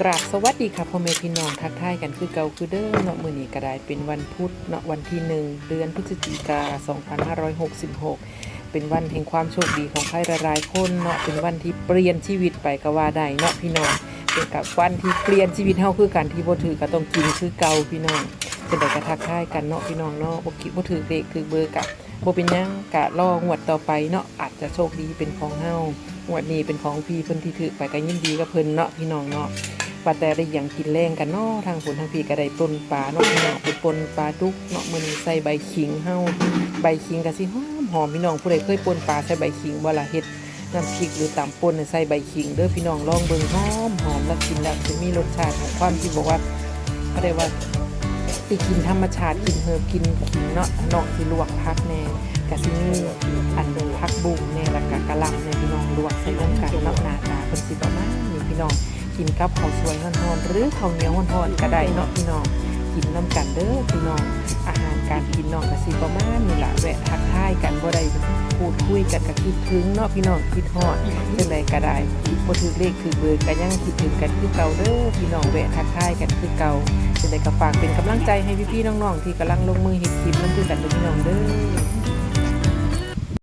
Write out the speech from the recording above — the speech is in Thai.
กราบสวัสดีค่ะพ่อแม่พี่น้องทักทายกันคือเก่าคือเดิมเนาะมื้อนี้ก็ได้เป็นวันพุธเนาะวันที่หนึ่งเดือนพฤศจิกา2566 เป็นวันแห่งความโชคดีของใครหลายๆคนเนาะเป็นวันที่เปลี่ยนชีวิตไปก็ว่าได้เนาะพี่น้องเป็นกับวันที่เปลี่ยนชีวิตเฮาคือกันที่บ่ถือก็ต้องกินคือเก่าพี่น้องเป็นได้ก็ทักทายกันเนาะพี่น้องเนาะบ่คิดบ่ถือเลขถือเบอร์กับบ่เป็นหยังกะรองวดต่อไปเนาะอาจจะโชคดีเป็นของเฮางวดนี้เป็นของพี่เพิ่นที่ถือไปก็ยินดีกับเพิ่นเนาะพี่น้องเนาะ ปลาแต่ได้ยังกินแรงกันเนาะทางผลทางพีก็ได้ปนปลาเนาะพี่น้องเป็นปนปลาดุกเนาะมือนี้ใส่ใบขิงเฮาใบขิงก็สิหอมหอมพี่น้องผู้ใดเคยปนปลาใส่ใบขิงบ่ล่ะเฮ็ดน้ำพริกหรือตำปนใส่ใบขิงเด้อพี่น้องลองเบิ่งหอมหอมแล้วกินแล้วจะมีรสชาติของความที่บอกว่าเขาเรียกว่าสิกินธรรมชาติกินเฮิบกินขิงเนาะนอกที่ลวกพักแน่ก็สิมีอันพักบุ้งแน่แล้วก็กะหล่ำแน่พี่น้องลวกใส่ลงกันเนาะหน้าตาเพิ่นสิประมาณนี้พี่น้อง กินกับข้าวสวยฮ้อนๆหรือข้าวเหนียวฮ้อนๆก็ได้เนาะพี่น้องกินน้ำกันเด้อพี่น้อง อาหารการกินน้องก็สิประมาณนี่แหละแวะทักทายกันบ่ได้พูดคุยกันก็คิดถึงเนาะพี่น้องคิดฮอดจังไดก็ได้บ่ถือเลขถือเบอร์ก็ยังคิดถึงกันคือเก่าเด้อพี่น้องแวะทักทายกันคือเก่าจังไดก็ฝากเป็นกำลังใจให้พี่ๆน้องๆที่กำลังลงมือเฮ็ดคลิปนำคือกันเด้อพี่น้องเด้อ